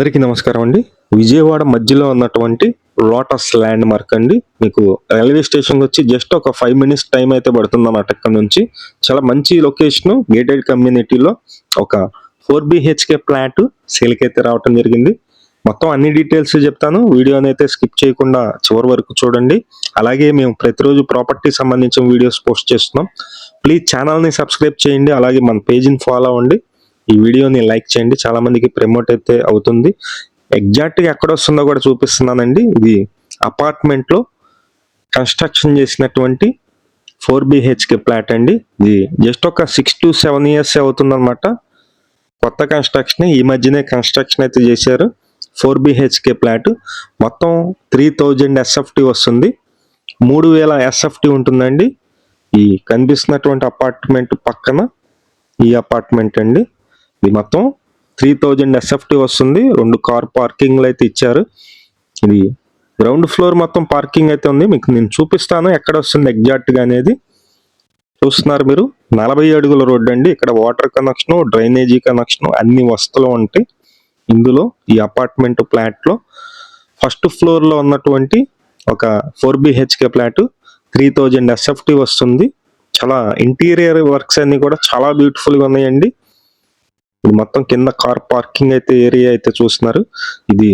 అందరికీ నమస్కారం అండి. విజయవాడ మధ్యలో ఉన్నటువంటి లోటస్ ల్యాండ్ మార్క్ అండి. మీకు రైల్వే స్టేషన్ వచ్చి జస్ట్ ఒక ఫైవ్ మినిట్స్ టైం అయితే పడుతుంది అన్నమాట ఇక్కడ నుంచి. చాలా మంచి లొకేషన్ గేటెడ్ కమ్యూనిటీలో ఒక ఫోర్ బిహెచ్కే ఫ్లాట్ సేల్కి అయితే రావటం జరిగింది. మొత్తం అన్ని డీటెయిల్స్ చెప్తాను. వీడియోని అయితే స్కిప్ చేయకుండా చివరి వరకు చూడండి. అలాగే మేము ప్రతిరోజు ప్రాపర్టీ సంబంధించిన వీడియోస్ పోస్ట్ చేస్తున్నాం. ప్లీజ్ ఛానల్ని సబ్స్క్రైబ్ చేయండి. అలాగే మన పేజీని ఫాలో అవ్వండి. ఈ వీడియోని లైక్ చేయండి. చాలా మందికి ప్రమోట్ అయితే అవుతుంది. ఎగ్జాక్ట్గా ఎక్కడ వస్తుందో కూడా చూపిస్తున్నానండి. ఇది అపార్ట్మెంట్లో కన్స్ట్రక్షన్ చేసినటువంటి ఫోర్ బిహెచ్కే ఫ్లాట్ అండి. ఇది జస్ట్ ఒక సిక్స్ టు సెవెన్ ఇయర్స్ అవుతుంది అనమాట కొత్త కన్స్ట్రక్షన్ ఈ మధ్యనే కన్స్ట్రక్షన్ అయితే చేశారు. ఫోర్ బిహెచ్కే ఫ్లాట్ మొత్తం త్రీ థౌజండ్ ఎస్ఎఫ్టీ వస్తుంది. మూడు వేల ఎస్ఎఫ్టీ ఉంటుందండి. ఈ కనిపిస్తున్నటువంటి అపార్ట్మెంట్ పక్కన ఈ అపార్ట్మెంట్ అండి. ఇది మొత్తం త్రీ థౌజండ్ ఎస్ఎఫ్టీ వస్తుంది. రెండు కార్ పార్కింగ్లు అయితే ఇచ్చారు. ఇది గ్రౌండ్ ఫ్లోర్ మొత్తం పార్కింగ్ అయితే ఉంది. మీకు నేను చూపిస్తాను ఎక్కడ వస్తుంది ఎగ్జాక్ట్గా అనేది. చూస్తున్నారు మీరు. నలభై అడుగుల రోడ్డు అండి. ఇక్కడ వాటర్ కనెక్షన్ డ్రైనేజీ కనెక్షన్ అన్ని వస్తువులు ఉంటాయి. ఇందులో ఈ అపార్ట్మెంట్ ఫ్లాట్లో ఫస్ట్ ఫ్లోర్లో ఉన్నటువంటి ఒక four BHK flat three thousand SFT వస్తుంది. చాలా ఇంటీరియర్ వర్క్స్ అన్ని కూడా చాలా బ్యూటిఫుల్గా ఉన్నాయండి. ఇది మొత్తం కింద కార్ పార్కింగ్ అయితే ఏరియా అయితే చూస్తున్నారు. ఇది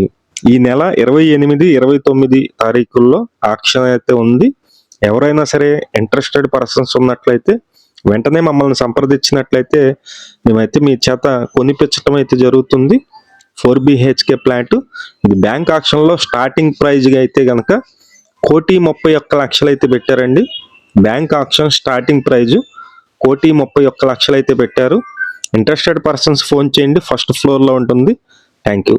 ఈ నెల ఇరవై ఎనిమిది ఇరవై తొమ్మిది తారీఖుల్లో ఆక్షన్ అయితే ఉంది. ఎవరైనా సరే ఇంట్రెస్టెడ్ పర్సన్స్ ఉన్నట్లయితే వెంటనే మమ్మల్ని సంప్రదించినట్లయితే మేమైతే మీ చేత కొనిపించటం అయితే జరుగుతుంది. Four BHK plant. ఇది బ్యాంక్ ఆక్షన్లో స్టార్టింగ్ ప్రైజ్గా అయితే కనుక కోటి ముప్పై ఒక్క లక్షలు అయితే పెట్టారండి. బ్యాంక్ ఆక్షన్ స్టార్టింగ్ ప్రైజు కోటి ముప్పై ఒక్క లక్షలు అయితే పెట్టారు. ఇంట్రెస్టెడ్ పర్సన్స్ ఫోన్ చేయండి. ఫస్ట్ ఫ్లోర్లో ఉంటుంది. Thank you